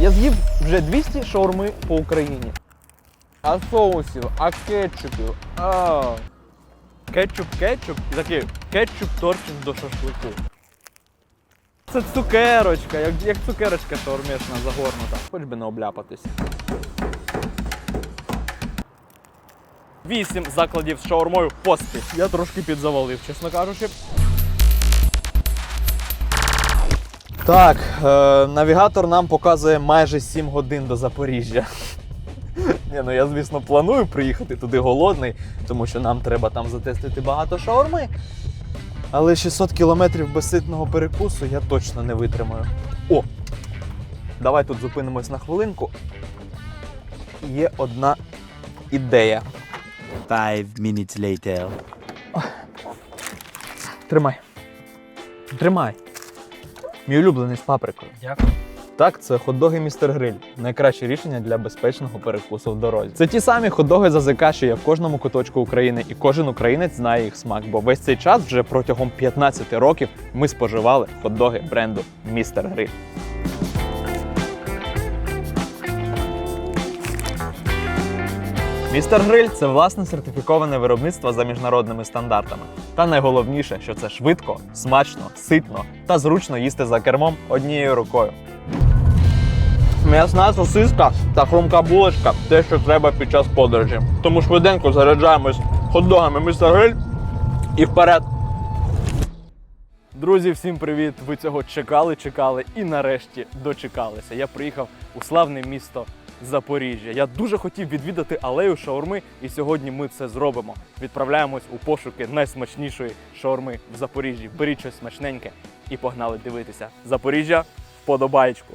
Я з'їв вже 200 шаурми по Україні. А соусів, а кетчупів. А. Кетчуп, кетчуп і такий кетчуп торчить до шашлику. Це цукерочка, як, як цукерочка шаурмісна загорнута. Хоч би не обляпатись. Вісім закладів з шаурмою поспіль. Я трошки підзавалив, чесно кажучи. Так, е, навігатор нам показує майже 7 годин до Запоріжжя. Ні, ну я, звісно, планую приїхати туди голодний, тому що нам треба там затестити багато шаурми. Але 600 кілометрів безситного перекусу я точно не витримаю. О! Давай тут зупинимось на хвилинку. Є одна ідея. Five minutes later. Тримай. Тримай. Мій улюблений з паприкою. Дякую. Так, це хот-доги містер Гриль. Найкраще рішення для безпечного перекусу в дорозі. Це ті самі хот-доги за ЗК, що є в кожному куточку України, і кожен українець знає їх смак, бо весь цей час, вже протягом 15 років, ми споживали хот-доги бренду Містер Гриль. Містер Гриль це власне сертифіковане виробництво за міжнародними стандартами. Та найголовніше, що це швидко, смачно, ситно та зручно їсти за кермом однією рукою. М'ясна сосиска та хрумка булочка те, що треба під час подорожі. Тому швиденько заряджаємось хот-догами містер Гриль і вперед. Друзі, всім привіт! Ви цього чекали, чекали і нарешті дочекалися. Я приїхав у славне місто Запоріжжя. Я дуже хотів відвідати алею шаурми, і сьогодні ми це зробимо. Відправляємось у пошуки найсмачнішої шаурми в Запоріжжі. Беріть щось смачненьке і погнали дивитися. Запоріжжя вподобаєчку.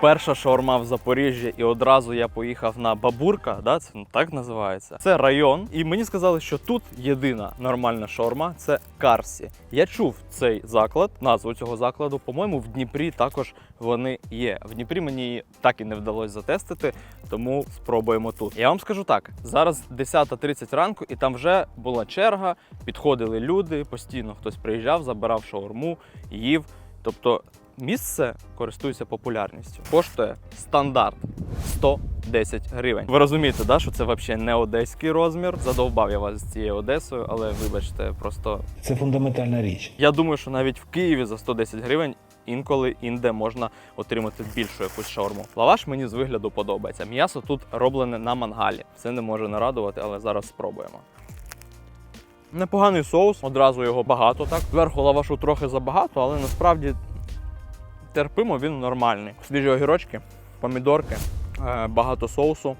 Перша шаурма в Запоріжжі, і одразу я поїхав на Бабурка, да, це ну, так називається. Це район, і мені сказали, що тут єдина нормальна шаурма це Карсі. Я чув цей заклад, назву цього закладу. По-моєму, в Дніпрі також вони є. В Дніпрі мені її так і не вдалося затестити, тому спробуємо тут. Я вам скажу так: зараз 10.30 ранку, і там вже була черга, підходили люди, постійно хтось приїжджав, забирав шаурму, їв. Тобто місце користується популярністю. Коштує стандарт 110 гривень. Ви розумієте, да, що це взагалі не одеський розмір. Задовбав я вас з цією Одесою, але вибачте, просто Це фундаментальна річ. я думаю, що навіть в Києві за 110 гривень інколи інде можна отримати більшу якусь шаурму. Лаваш мені з вигляду подобається. М'ясо тут роблене на мангалі. Це не може не радувати, але зараз спробуємо. Непоганий соус, одразу його багато, так. Зверху лавашу трохи забагато, але насправді терпимо, він нормальний. Свіжі огірочки, помідорки, е, багато соусу,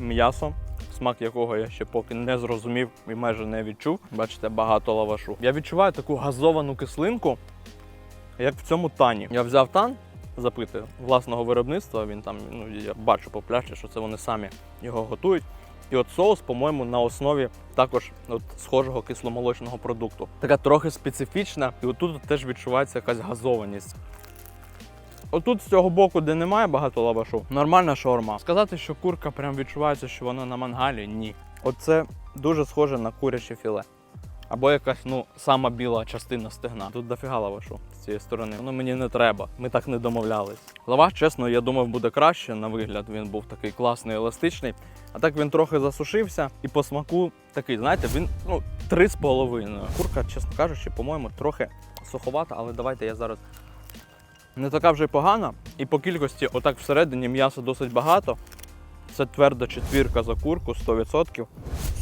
м'ясо, смак якого я ще поки не зрозумів і майже не відчув. Бачите, багато лавашу. Я відчуваю таку газовану кислинку, як в цьому тані. Я взяв тан запити власного виробництва. Він там, ну я бачу по пляшці, що це вони самі його готують. І от соус, по-моєму, на основі також от схожого кисломолочного продукту. Така трохи специфічна, і отут теж відчувається якась газованість. Отут з цього боку, де немає багато лавашу, нормальна шаурма. Сказати, що курка прям відчувається, що вона на мангалі, ні. Оце дуже схоже на куряче філе. Або якась ну сама біла частина стегна. Тут дофіга лавашу з цієї сторони. Воно мені не треба. Ми так не домовлялись. Лаваш, чесно, я думав, буде краще на вигляд. Він був такий класний, еластичний. А так він трохи засушився, і по смаку такий, знаєте, він ну три з половиною. Курка, чесно кажучи, по-моєму, трохи суховата, але давайте я зараз. Не така вже погана. І по кількості, отак всередині м'яса досить багато. Це тверда четвірка за курку 100%.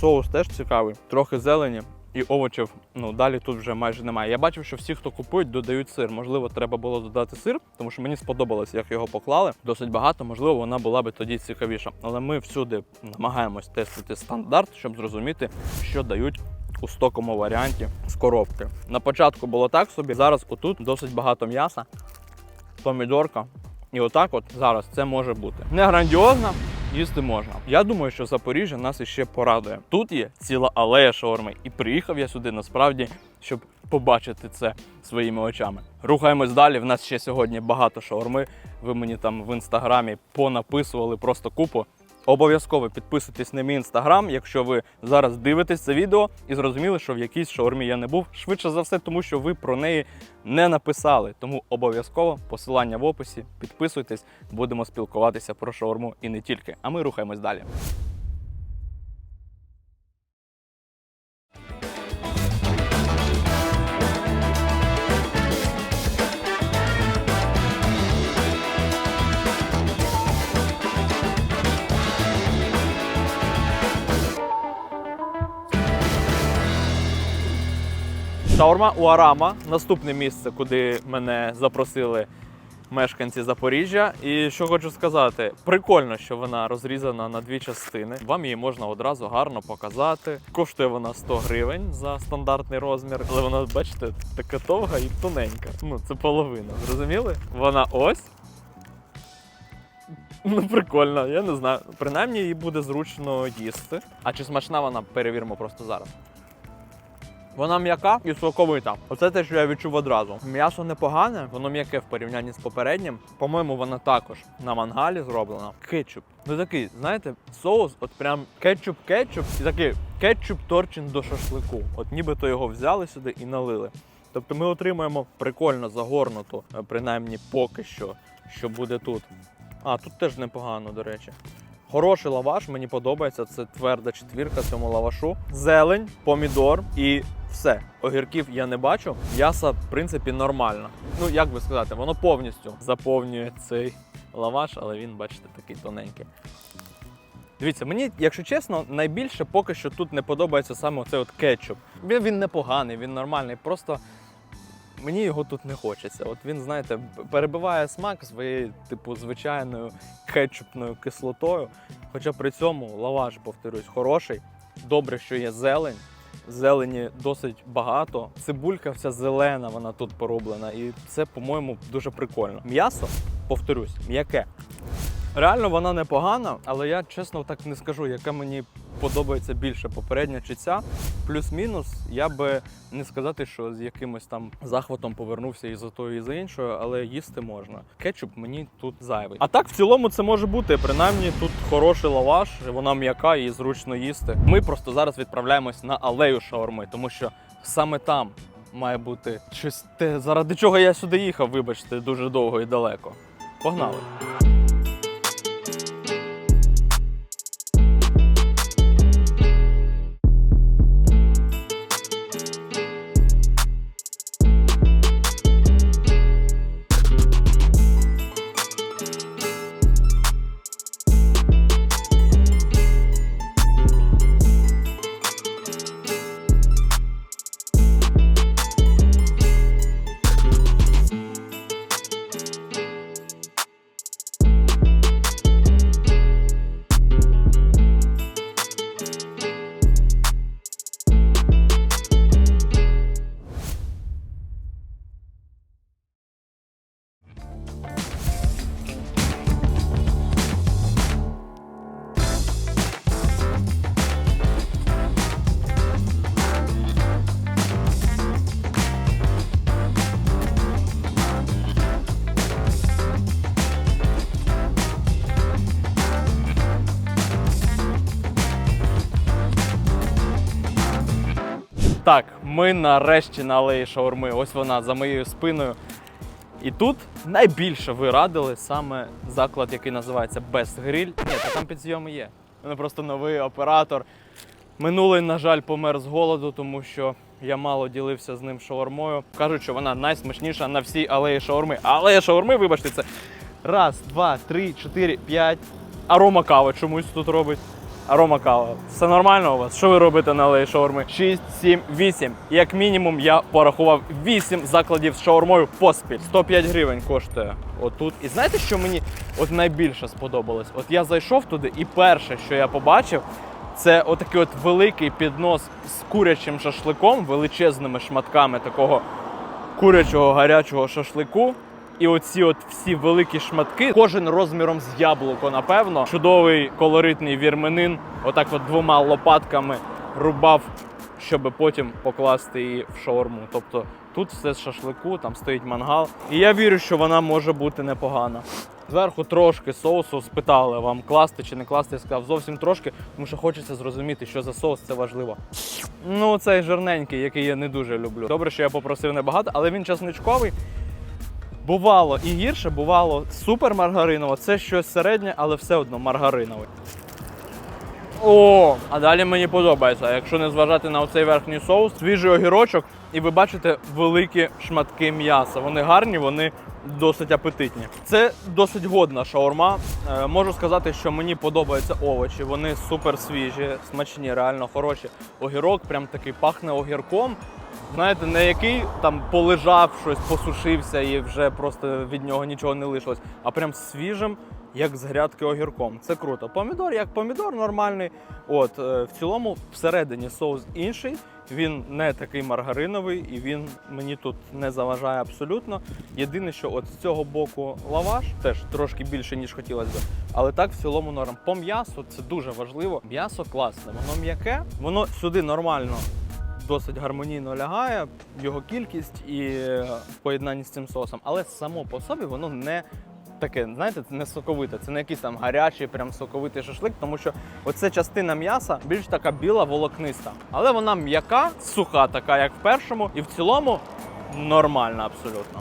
Соус теж цікавий, трохи зелені і овочів. Ну далі тут вже майже немає. Я бачив, що всі, хто купують, додають сир. Можливо, треба було додати сир, тому що мені сподобалось, як його поклали. Досить багато, можливо, вона була би тоді цікавіша. Але ми всюди намагаємось тестити стандарт, щоб зрозуміти, що дають. У стокому варіанті з коробки. На початку було так собі. Зараз отут досить багато м'яса, помідорка. І отак от зараз це може бути. Не грандіозно, їсти можна. Я думаю, що Запоріжжя нас іще порадує. Тут є ціла алея шаурми, і приїхав я сюди насправді, щоб побачити це своїми очами. Рухаємось далі. В нас ще сьогодні багато шаурми. Ви мені там в інстаграмі понаписували просто купу. Обов'язково підписуйтесь на мій інстаграм, якщо ви зараз дивитесь це відео і зрозуміли, що в якійсь шаурмі я не був. Швидше за все, тому що ви про неї не написали. Тому обов'язково посилання в описі. Підписуйтесь, будемо спілкуватися про шаурму і не тільки. А ми рухаємось далі. Шаурма Уарама наступне місце, куди мене запросили мешканці Запоріжжя. І що хочу сказати, прикольно, що вона розрізана на дві частини. Вам її можна одразу гарно показати. Коштує вона 100 гривень за стандартний розмір, але вона, бачите, така довга і тоненька. Ну, це половина. Зрозуміли? Вона ось. Ну, прикольно, я не знаю. Принаймні її буде зручно їсти. А чи смачна вона, перевіримо просто зараз. Вона м'яка і соковита. Оце те, що я відчув одразу. М'ясо непогане, воно м'яке в порівнянні з попереднім. По-моєму, вона також на мангалі зроблена. Кетчуп. Ну такий, знаєте, соус, от прям кетчуп-кетчуп, і такий кетчуп торчин до шашлику. От нібито його взяли сюди і налили. Тобто ми отримуємо прикольно загорнуту, е, принаймні поки що, що буде тут. А, тут теж непогано, до речі. Хороший лаваш, мені подобається. Це тверда четвірка цьому лавашу. Зелень, помідор і все. Огірків я не бачу. М'ясо, в принципі, нормально. Ну, як би сказати, воно повністю заповнює цей лаваш, але він, бачите, такий тоненький. Дивіться, мені, якщо чесно, найбільше поки що тут не подобається саме оцей от кетчуп. Він, він непоганий, він нормальний. Просто мені його тут не хочеться. От він, знаєте, перебиває смак своєю, типу, звичайною кетчупною кислотою. Хоча при цьому лаваш, повторюсь, хороший. Добре, що є зелень. Зелені досить багато. Цибулька вся зелена, вона тут пороблена. І це, по-моєму, дуже прикольно. М'ясо, повторюсь, м'яке. Реально вона непогана, але я чесно так не скажу, яка мені подобається більше попередня чи ця. Плюс-мінус, я би не сказати, що з якимось там захватом повернувся і за тою, і за іншою, але їсти можна. Кетчуп мені тут зайвий. А так в цілому це може бути. Принаймні тут хороший лаваш, вона м'яка і зручно їсти. Ми просто зараз відправляємось на алею шаурми, тому що саме там має бути щось те, заради чого я сюди їхав, вибачте, дуже довго і далеко. Погнали! Так, ми нарешті на алеї шаурми. Ось вона за моєю спиною. І тут найбільше ви радили саме заклад, який називається Best Grill. Ні, та там підзйоми є. Він просто новий оператор. Минулий, на жаль, помер з голоду, тому що я мало ділився з ним шаурмою. Кажуть, що вона найсмачніша на всій алеї шаурми. Алея шаурми, вибачте, це раз, два, три, чотири, п'ять. Арома кава чомусь тут робить. Арома кава. Все нормально у вас? Що ви робите на алеї шаурми? 6, 7, 8. Як мінімум, я порахував 8 закладів з шаурмою поспіль. 105 гривень коштує отут. І знаєте, що мені от найбільше сподобалось? От я зайшов туди, і перше, що я побачив, це отакий от великий піднос з курячим шашликом, величезними шматками такого курячого гарячого шашлику. І оці от всі великі шматки, кожен розміром з яблуко, напевно. Чудовий колоритний вірменин, отак от двома лопатками рубав щоб потім покласти її в шаурму. Тобто тут все з шашлику, там стоїть мангал. І я вірю, що вона може бути непогана. Зверху трошки соусу спитали вам класти чи не класти. Я сказав зовсім трошки, тому що хочеться зрозуміти, що за соус це важливо. Ну, цей жирненький, який я не дуже люблю. Добре, що я попросив небагато, але він часничковий. Бувало і гірше, бувало супер маргариново. Це щось середнє, але все одно маргаринове. О, а далі мені подобається. Якщо не зважати на оцей верхній соус, свіжий огірочок, і ви бачите великі шматки м'яса. Вони гарні, вони досить апетитні. Це досить годна шаурма. Е, можу сказати, що мені подобаються овочі. Вони супер свіжі, смачні, реально хороші. Огірок прям такий пахне огірком. Знаєте, не який там полежав щось, посушився і вже просто від нього нічого не лишилось, а прям свіжим, як з грядки огірком. Це круто. Помідор як помідор нормальний. От е, в цілому всередині соус інший. Він не такий маргариновий і він мені тут не заважає абсолютно. Єдине, що от з цього боку лаваш теж трошки більше, ніж хотілося б. Але так в цілому норм. По м'ясу це дуже важливо. М'ясо класне, воно м'яке, воно сюди нормально досить гармонійно лягає, його кількість і е, в поєднанні з цим соусом. Але само по собі воно не таке, знаєте, це не соковите, це не якийсь там гарячий, прям соковитий шашлик, тому що оця частина м'яса більш така біла, волокниста. Але вона м'яка, суха, така, як в першому, і в цілому нормальна абсолютно.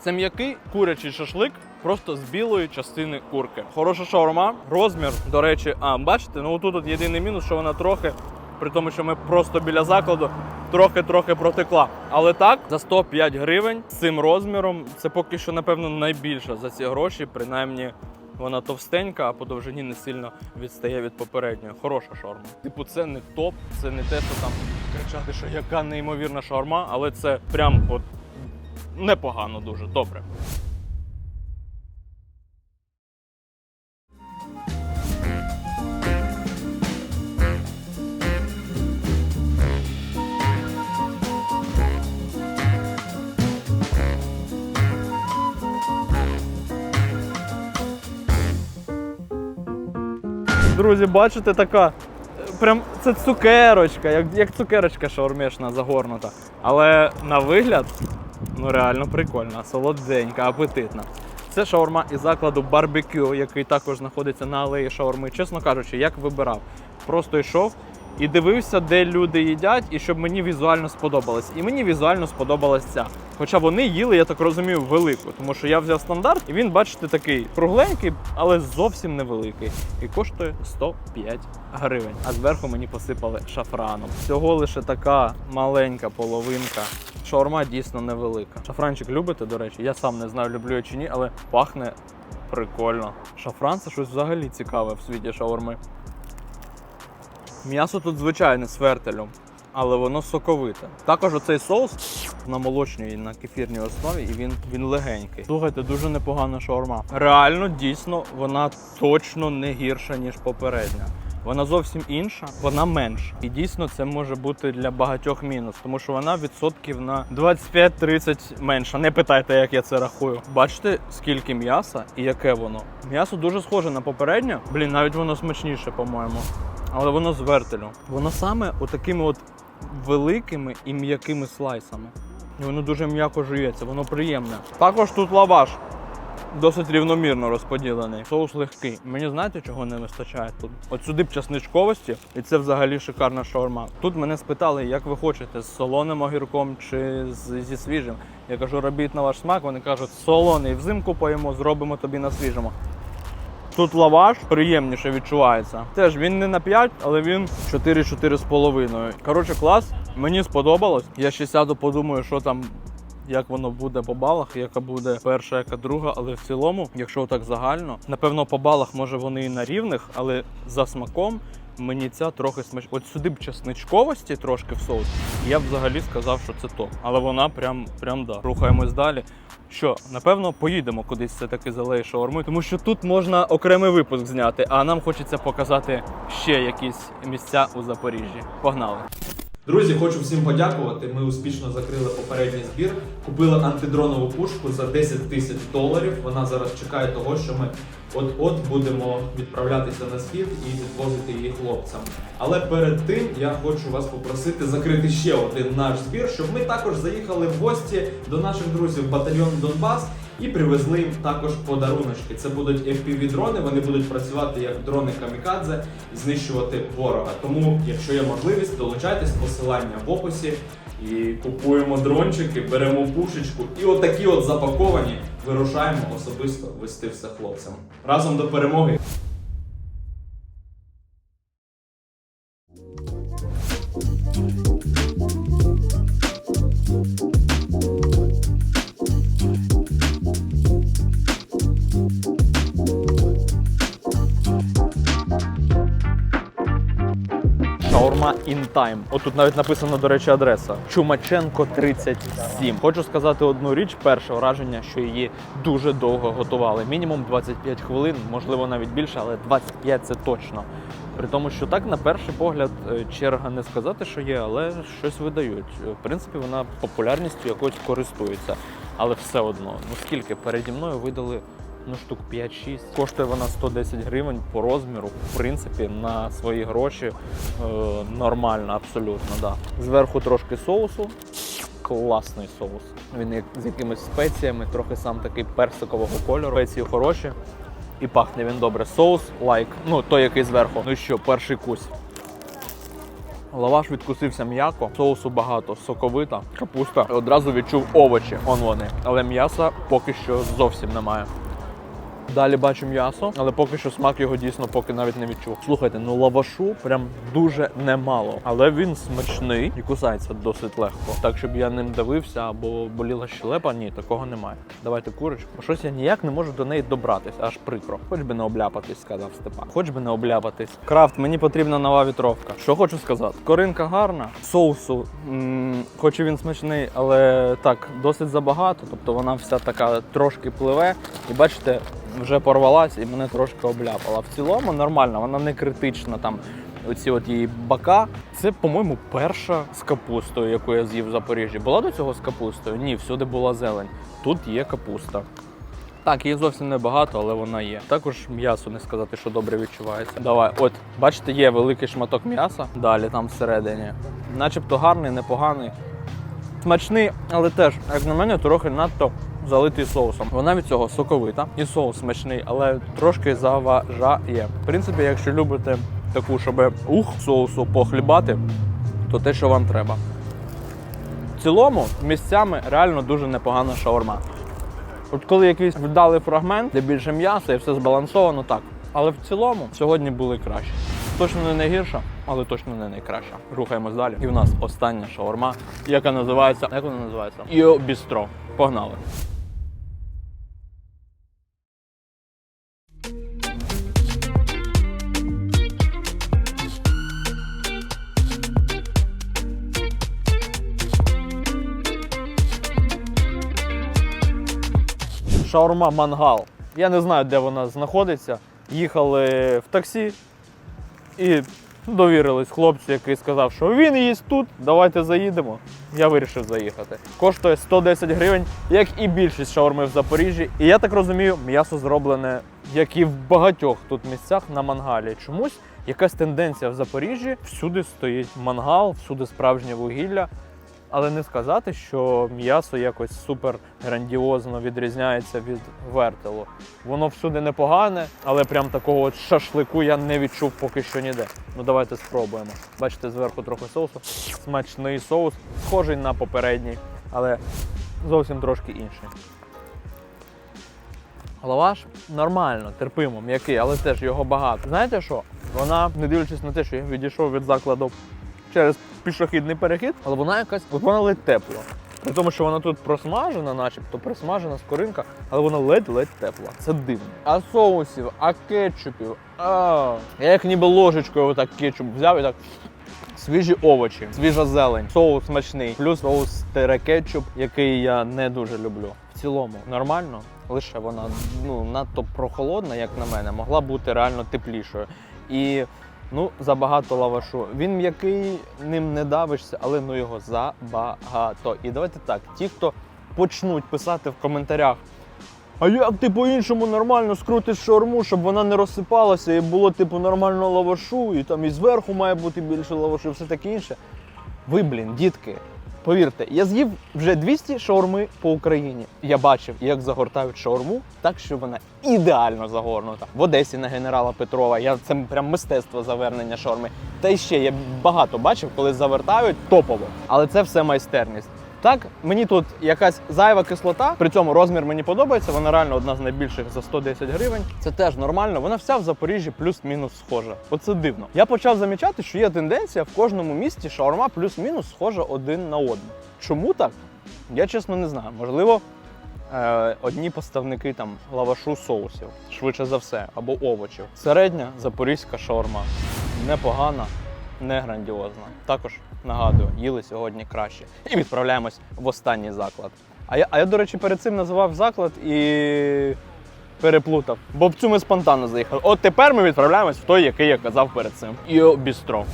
Це м'який курячий шашлик. Просто з білої частини курки. Хороша шаурма, розмір, до речі, а бачите, ну тут от єдиний мінус, що вона трохи, при тому, що ми просто біля закладу, трохи-трохи протекла. Але так, за 105 гривень цим розміром, це поки що, напевно, найбільша за ці гроші. Принаймні, вона товстенька, а по довжині не сильно відстає від попередньої. Хороша шаурма. Типу, це не топ, це не те, що там кричати, що яка неймовірна шаурма, але це прям от непогано дуже добре. Друзі, бачите, така. Прям це цукерочка, як, як цукерочка шаурмішна загорнута. Але на вигляд, ну реально прикольна, солоденька, апетитна. Це шаурма із закладу барбекю, який також знаходиться на алеї шаурми. Чесно кажучи, як вибирав. Просто йшов і дивився, де люди їдять, і щоб мені візуально сподобалось. І мені візуально сподобалась ця. Хоча вони їли, я так розумію, велику, тому що я взяв стандарт, і він, бачите, такий кругленький, але зовсім невеликий. І коштує 105 гривень. А зверху мені посипали шафраном. Всього лише така маленька половинка. Шаурма дійсно невелика. Шафранчик любите, до речі? Я сам не знаю, люблю я чи ні, але пахне прикольно. Шафран це щось взагалі цікаве в світі шаурми. М'ясо тут звичайне з фертелем, але воно соковите. Також оцей соус на молочній на кефірній основі, і він, він легенький. Слухайте, дуже непогана шаурма. Реально, дійсно, вона точно не гірша, ніж попередня. Вона зовсім інша, вона менша. І дійсно це може бути для багатьох мінус, тому що вона відсотків на 25-30 менша. Не питайте, як я це рахую. Бачите, скільки м'яса і яке воно. М'ясо дуже схоже на попереднє. Блін, навіть воно смачніше, по-моєму. Але воно з вертелю. Воно саме отакими от великими і м'якими слайсами. Воно дуже м'яко жується, воно приємне. Також тут лаваш досить рівномірно розподілений. Соус легкий. Мені знаєте, чого не вистачає тут? От сюди б часничковості, і це взагалі шикарна шаурма. Тут мене спитали, як ви хочете, з солоним огірком чи з, зі свіжим. Я кажу, робіть на ваш смак. Вони кажуть, солоний взимку поїмо, зробимо тобі на свіжому. Тут лаваш приємніше відчувається. Теж він не на 5, але він 4-4,5. Коротше, клас. Мені сподобалось. Я ще сяду, подумаю, що там. Як воно буде по балах, яка буде перша, яка друга, але в цілому, якщо так загально, напевно, по балах може вони і на рівних, але за смаком мені ця трохи смач. От сюди б чесничковості трошки в соус. Я б взагалі сказав, що це топ. Але вона прям прям да. Рухаємось далі. Що, напевно, поїдемо кудись все-таки з алеї шаурми, тому що тут можна окремий випуск зняти, а нам хочеться показати ще якісь місця у Запоріжжі. Погнали! Друзі, хочу всім подякувати. Ми успішно закрили попередній збір. Купили антидронову пушку за 10 тисяч доларів. Вона зараз чекає того, що ми от-от будемо відправлятися на схід і відвозити її хлопцям. Але перед тим я хочу вас попросити закрити ще один наш збір, щоб ми також заїхали в гості до наших друзів батальйон Донбас і привезли їм також подаруночки. Це будуть FPV-дрони, вони будуть працювати як дрони камікадзе і знищувати ворога. Тому, якщо є можливість, долучайтесь посилання в описі і купуємо дрончики, беремо пушечку і отакі от запаковані вирушаємо особисто вести все хлопцям. Разом до перемоги! Time. Отут навіть написано, до речі, адреса. Чумаченко 37. Хочу сказати одну річ: перше враження, що її дуже довго готували. Мінімум 25 хвилин, можливо, навіть більше, але 25 це точно. При тому, що так, на перший погляд, е, черга не сказати, що є, але щось видають. Е, В принципі, вона популярністю якось користується. Але все одно, ну скільки переді мною видали ну штук 5-6. Коштує вона 110 гривень по розміру. В принципі, на свої гроші е, нормально, абсолютно. Да. Зверху трошки соусу. Класний соус. Він з якимись спеціями, трохи сам такий персикового кольору. Спеції хороші. І пахне він добре. Соус лайк. Ну, той, який зверху. Ну що, перший кусь. Лаваш відкусився м'яко, соусу багато, соковита, капуста. Одразу відчув овочі, он вони. Але м'яса поки що зовсім немає. Далі бачу м'ясо, але поки що смак його дійсно поки навіть не відчув. Слухайте, ну лавашу прям дуже немало, але він смачний і кусається досить легко. Так, щоб я ним давився або боліла щелепа, ні, такого немає. Давайте курочку. Щось я ніяк не можу до неї добратись, аж прикро. Хоч би не обляпатись, сказав Степан. Хоч би не обляпатись. Крафт, мені потрібна нова вітровка. Що хочу сказати? Коринка гарна, соусу, хоч і він смачний, але так, досить забагато. Тобто вона вся така трошки пливе. І бачите, вже порвалась і мене трошки обляпала. В цілому нормально, вона не критична там. Оці от її бока. Це, по-моєму, перша з капустою, яку я з'їв в Запоріжжі. Була до цього з капустою? Ні, всюди була зелень. Тут є капуста. Так, її зовсім небагато, але вона є. Також м'ясо не сказати, що добре відчувається. Давай, от, бачите, є великий шматок м'яса. Далі там всередині. Начебто гарний, непоганий. Смачний, але теж, як на мене, трохи надто залитий соусом. Вона від цього соковита і соус смачний, але трошки заважає. В принципі, якщо любите таку, щоб ух соусу похлібати, то те, що вам треба. В цілому місцями реально дуже непогана шаурма. От коли якийсь вдалий фрагмент, де більше м'яса і все збалансовано, так. Але в цілому сьогодні були краще. Точно не найгірша, але точно не найкраща. Рухаємось далі. І в нас остання шаурма, яка називається. Як вона називається? Іо Бістро. Погнали. Шаурма Мангал. Я не знаю, де вона знаходиться. Їхали в таксі і довірились хлопцю, який сказав, що він їсть тут, давайте заїдемо. Я вирішив заїхати. Коштує 110 гривень, як і більшість шаурми в Запоріжжі. І я так розумію, м'ясо зроблене, як і в багатьох тут місцях на мангалі. Чомусь якась тенденція в Запоріжжі. Всюди стоїть мангал, всюди справжнє вугілля. Але не сказати, що м'ясо якось супер грандіозно відрізняється від вертелу. Воно всюди непогане, але прям такого от шашлику я не відчув поки що ніде. Ну давайте спробуємо. Бачите, зверху трохи соусу. Смачний соус, схожий на попередній, але зовсім трошки інший. Лаваш нормально, терпимо, м'який, але теж його багато. Знаєте що? Вона, не дивлячись на те, що я відійшов від закладу через пішохідний перехід, але вона якась, вона ледь тепла. При тому, що вона тут просмажена, начебто присмажена скоринка, але вона ледь-ледь тепла. Це дивно. А соусів, а кетчупів. А, я як ніби ложечкою отак кетчуп взяв і так. Свіжі овочі, свіжа зелень, соус смачний, плюс соус кетчуп, який я не дуже люблю. В цілому нормально, лише вона ну надто прохолодна, як на мене, могла бути реально теплішою. І Ну, забагато лавашу. Він м'який, ним не давишся, але ну його забагато. І давайте так, ті, хто почнуть писати в коментарях. А як ти по-іншому нормально скрутиш шаурму, щоб вона не розсипалася і було типу нормально лавашу, і там і зверху має бути більше лавашу, і все таке інше. Ви, блін, дітки, повірте, я з'їв вже 200 шаурми по Україні. Я бачив, як загортають шаурму, так що вона ідеально загорнута. В Одесі на генерала Петрова. Я це прям мистецтво завернення шаурми. Та й ще я багато бачив, коли завертають топово. Але це все майстерність. Так, мені тут якась зайва кислота, при цьому розмір мені подобається, вона реально одна з найбільших за 110 гривень. Це теж нормально. Вона вся в Запоріжжі плюс-мінус схожа. Оце дивно. Я почав замічати, що є тенденція в кожному місті шаурма плюс-мінус схожа один на одну. Чому так? Я чесно не знаю. Можливо, е, одні поставники там лавашу соусів, швидше за все, або овочів. Середня запорізька шаурма. Непогана, не грандіозна. Також нагадую, їли сьогодні краще. І відправляємось в останній заклад. А я, а я, до речі, перед цим називав заклад і переплутав. Бо в цю ми спонтанно заїхали. От тепер ми відправляємось в той, який я казав перед цим. Іо Бістро.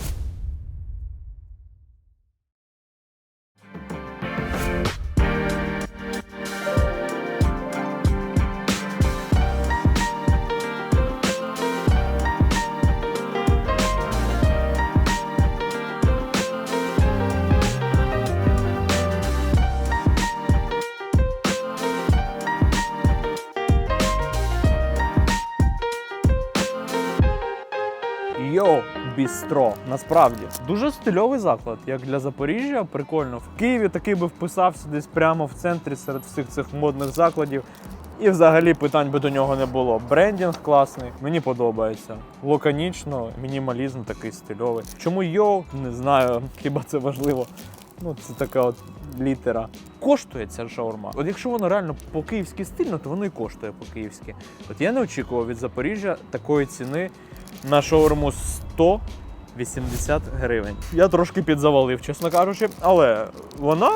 Йо, бістро. Насправді дуже стильовий заклад, як для Запоріжжя. Прикольно. В Києві такий би вписався десь прямо в центрі серед всіх цих модних закладів. І взагалі питань би до нього не було. Брендінг класний, мені подобається. Лаконічно, мінімалізм такий стильовий. Чому йо? Не знаю, хіба це важливо. Ну, це така от літера. Коштує ця шаурма. От якщо вона реально по-київськи стильно, то воно і коштує по-київськи. От я не очікував від Запоріжжя такої ціни на шаурму 180 гривень. Я трошки підзавалив, чесно кажучи, але вона,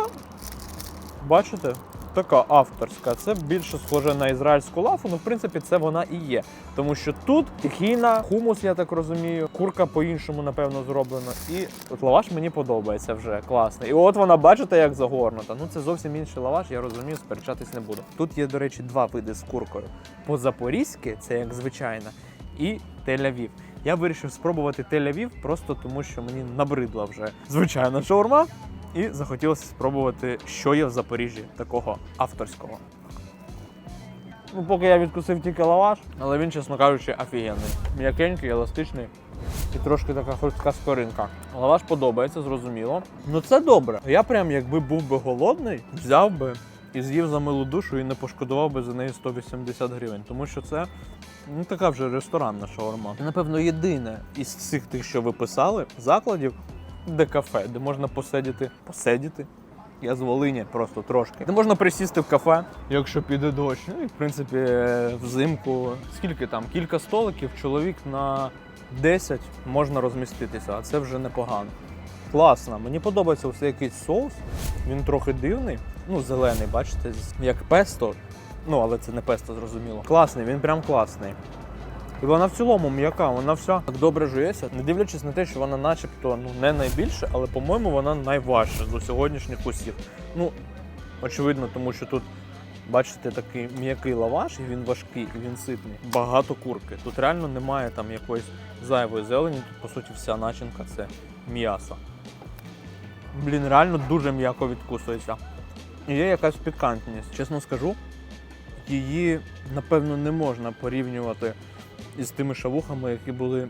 бачите, така авторська. Це більше схоже на ізраїльську лафу, ну в принципі це вона і є. Тому що тут тихіна, хумус, я так розумію, курка по-іншому, напевно, зроблена. І от лаваш мені подобається вже класний. І от вона, бачите, як загорнута. Ну це зовсім інший лаваш, я розумію, сперечатись не буду. Тут є, до речі, два види з куркою. По-запорізьки, це як звичайна, і Тель-Авів. Я вирішив спробувати Тель-Авів просто тому, що мені набридла вже звичайна шаурма. І захотілося спробувати, що є в Запоріжжі такого авторського. Ну, поки я відкусив тільки лаваш, але він, чесно кажучи, офігенний. М'якенький, еластичний і трошки така хрустка скоринка. Лаваш подобається, зрозуміло. Ну це добре. Я прям, якби був би голодний, взяв би і з'їв за милу душу і не пошкодував би за неї 180 гривень. Тому що це ну, така вже ресторанна шаурма. Напевно, єдине із всіх тих, що ви писали, закладів, де кафе, де можна посидіти. Посидіти. Я з Волині просто трошки. Де можна присісти в кафе, якщо піде дощ. Ну і в принципі взимку скільки там? Кілька столиків, чоловік на 10 можна розміститися, а це вже непогано. Класно. Мені подобається ось якийсь соус. Він трохи дивний. Ну, зелений, бачите, як песто. Ну, але це не песто, зрозуміло. Класний, він прям класний. І вона в цілому м'яка, вона вся так добре жується, не дивлячись на те, що вона начебто ну, не найбільше, але, по-моєму, вона найважча з сьогоднішніх усіх. Ну, очевидно, тому що тут, бачите, такий м'який лаваш, і він важкий, і він ситний. Багато курки. Тут реально немає там якоїсь зайвої зелені, тут, по суті, вся начинка це м'ясо. Блін, реально дуже м'яко відкусується. І є якась пікантність. Чесно скажу, її, напевно, не можна порівнювати із тими шавухами, які були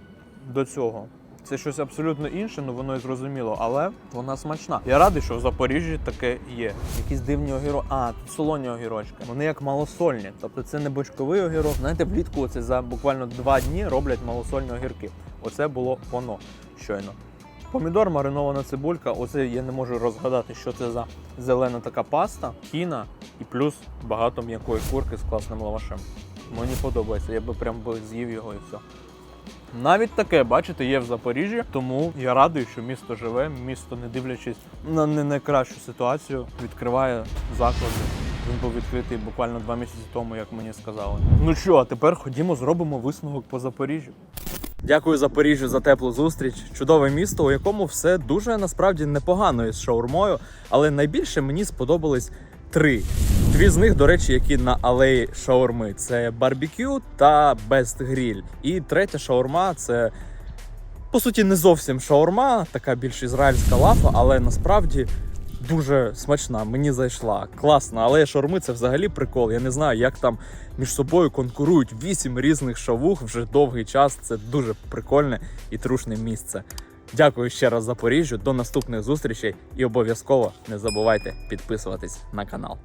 до цього. Це щось абсолютно інше, ну воно і зрозуміло, але вона смачна. Я радий, що в Запоріжжі таке є. Якісь дивні огірочки. А, тут солоні огірочки. Вони як малосольні. Тобто це не бочковий огірок. Знаєте, влітку оце за буквально два дні роблять малосольні огірки. Оце було воно щойно. Помідор, маринована цибулька. Оце я не можу розгадати, що це за зелена така паста, кіна і плюс багато м'якої курки з класним лавашем. Мені подобається, я би прям з'їв його і все. Навіть таке, бачите, є в Запоріжжі, тому я радий, що місто живе, місто, не дивлячись на не найкращу ситуацію, відкриває заклади. Він був відкритий буквально два місяці тому, як мені сказали. Ну що, а тепер ходімо, зробимо висновок по Запоріжжю. Дякую Запоріжжю за теплу зустріч. Чудове місто, у якому все дуже насправді непогано із шаурмою, але найбільше мені сподобались три. Дві з них, до речі, які на алеї шаурми: це барбекю та Grill. І третя шаурма це по суті не зовсім шаурма, така більш ізраїльська лафа, але насправді дуже смачна. Мені зайшла. Класно, але шаурми це взагалі прикол. Я не знаю, як там між собою конкурують вісім різних шавух вже довгий час. Це дуже прикольне і трушне місце. Дякую ще раз Запоріжжю. До наступних зустрічей і обов'язково не забувайте підписуватись на канал.